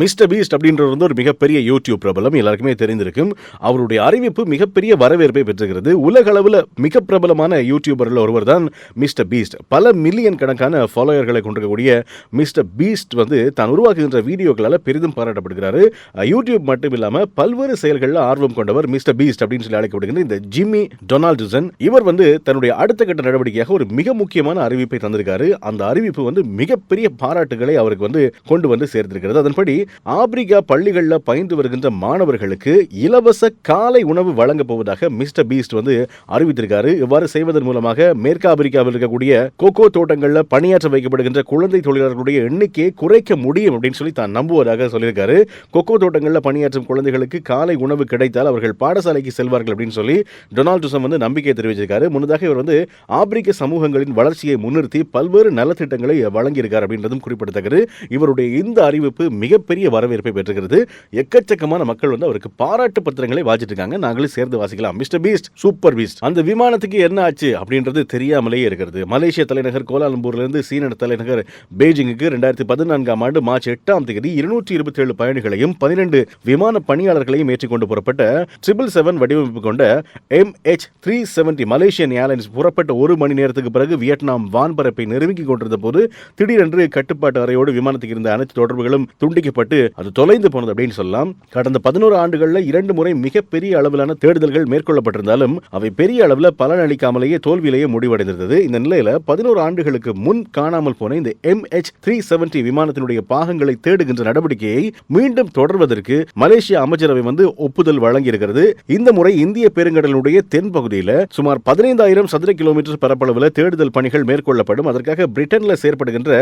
Mister Beast அப்படின்றவர் வந்து ஒரு மிகப்பெரிய யூடியூப் பிரபலம் எல்லாருக்குமே தெரிந்திருக்கும். அவருடைய அறிவிப்பு மிகப்பெரிய வரவேற்பை பெற்றுகிறது உலக அளவில் மிக பிரபலமான யூடியூபரில் ஒருவர் தான் மிஸ்டர் பீஸ்ட். பல மில்லியன் கணக்கான ஃபாலோயர்களை கொண்டிருக்கக்கூடிய மிஸ்டர் பீஸ்ட் வந்து தான் உருவாக்குகின்ற வீடியோக்களால் பெரிதும் பாராட்டப்படுகிறாரு. யூடியூப் மட்டும் இல்லாமல் பல்வேறு செயல்களில் ஆர்வம் கொண்டவர் மிஸ்டர் பீஸ்ட் அப்படின்னு சொல்லி அழைக்கப்படுகின்ற இந்த ஜிம்மி டொனால்டுசன். இவர் வந்து தன்னுடைய அடுத்த கட்ட நடவடிக்கையாக ஒரு மிக முக்கியமான அறிவிப்பை தந்திருக்காரு. அந்த அறிவிப்பு வந்து மிகப்பெரிய பாராட்டுகளை அவருக்கு வந்து கொண்டு வந்து சேர்த்திருக்கிறது. அதன்படி ஆப்பிரிக்கா பள்ளிகளில் பயின்று வருகின்ற மாணவர்களுக்கு இலவச காலை உணவு வழங்கப் போவதாக மிஸ்டர் பீஸ்ட் வந்து அறிவித்திருக்காரு. இவ்வாறு செய்வதன் மூலமாக மேற்கு ஆப்பிரிக்காவில் இருக்கக்கூடிய கோகோ தோட்டங்களில் பணியாற்ற வைக்கப்படுகின்ற குழந்தை தொழிலாளர்களுடைய எண்ணிக்கையை குறைக்க முடியும் அப்படின்னு சொல்லி தான் நம்புவதாக சொல்லியிருக்காரு. கொக்கோ தோட்டங்களில் பணியாற்றும் குழந்தைகளுக்கு காலை உணவு கிடைத்தால் அவர்கள் பாடசாலைக்கு செல்வார்கள் அப்படின்னு சொல்லி டொனால்டு ட்ரம்ப் வந்து நம்பிக்கை தெரிவிச்சிருக்காரு. முன்னதாக இவர் வந்து ஆப்பிரிக்க சமூகங்களின் வளர்ச்சியை முன்னிறுத்தி பல்வேறு நலத்திட்டங்களை வழங்கியிருக்கார் அப்படின்றதும் குறிப்பிடத்தக்கது. இவருடைய இந்த அறிவிப்பு மிகப்பெரிய வரவேற்பை பெற்றுகிறது எக்கச்சக்கமான மக்கள் வந்து அவருக்கு பாராட்டு பத்திரங்களை வாசிட்டு இருக்காங்க நாங்களும் சேர்ந்து வாசிக்கலாம். Mister Beast super Beast. அந்த விமானத்துக்கு என்ன ஆச்சு அப்படின்றது தெரியாமலேயே இருக்கிறது மலேசிய தலைநகர் கோலாலம்பூர்லேருந்து சீன தலைநகர் பெய்ஜிங்குக்கு ரெண்டாயிரத்தி பதினான்காம் ஆண்டு மார்ச் எட்டாம் தேதி இருநூற்றி இருபத்தி ஏழு பயணிகளையும் பனிரெண்டு விமான பணியாளர்களையும் ஏற்றிக்கொண்டு புறப்பட்ட ட்ரிபிள் செவன் வடிவமைப்பு கொண்ட M H three seventy Malaysian Airlines புறப்பட்ட ஒரு மணி நேரத்துக்கு பிறகு வியட்நாம் வான்பரப்பை நெருங்கிக் கொண்டிருந்த போது திடீரென்று கட்டுப்பாட்டு அறையோடு விமானத்துக்கு இருந்த அனைத்து தொடர்புகளும் துண்டிக்க துண்டிக்கப்பட்டு அது தொலைந்து போனது அப்படின்னு சொல்லலாம். கடந்த பதினோரு ஆண்டுகளில் இரண்டு முறை மிகப்பெரிய அளவிலான தேடுதல்கள் மேற்கொள்ளப்பட்டிருந்தாலும் அவை பெரிய அளவில் பலனளிக்காமலேயே தோல்வியிலேயே முடிவடைந்திருந்தது. இந்த நிலையில பதினோரு ஆண்டுகளுக்கு முன் காணாமல் போன இந்த எம் எச் த்ரீ செவன்டி விமானத்தினுடைய பாகங்களை தேடுகின்ற நடவடிக்கையை மீண்டும் தொடர்வதற்கு மலேசிய அமைச்சரவை வந்து ஒப்புதல் வழங்கியிருக்கிறது. இந்த முறை இந்திய பெருங்கடலுடைய தென்பகுதியில் சுமார் பதினைந்தாயிரம் சதுர கிலோமீட்டர் பரப்பளவில் தேடுதல் பணிகள் மேற்கொள்ளப்படும். அதற்காக பிரிட்டனில் செயற்படுகின்ற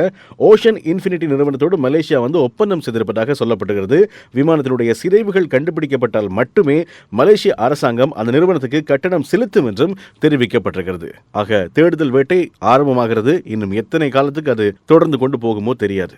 ஓஷன் இன்ஃபினிட்டி நிறுவனத்தோடு மலேசியா வந்து ஒப்பந்தம் செய்து செய்திருப்பதாக சொல்லப்படுகிறது விமானத்தினுடைய சிதைவுகள் கண்டுபிடிக்கப்பட்டால் மட்டுமே மலேசிய அரசாங்கம் அந்த நிறுவனத்துக்கு கட்டணம் செலுத்தும் என்றும் தெரிவிக்கப்பட்டிருக்கிறது. ஆக தேடுதல் வேட்டை ஆரம்பமாகிறது. இன்னும் எத்தனை காலத்துக்கு அது தொடர்ந்து கொண்டு போகுமோ தெரியாது.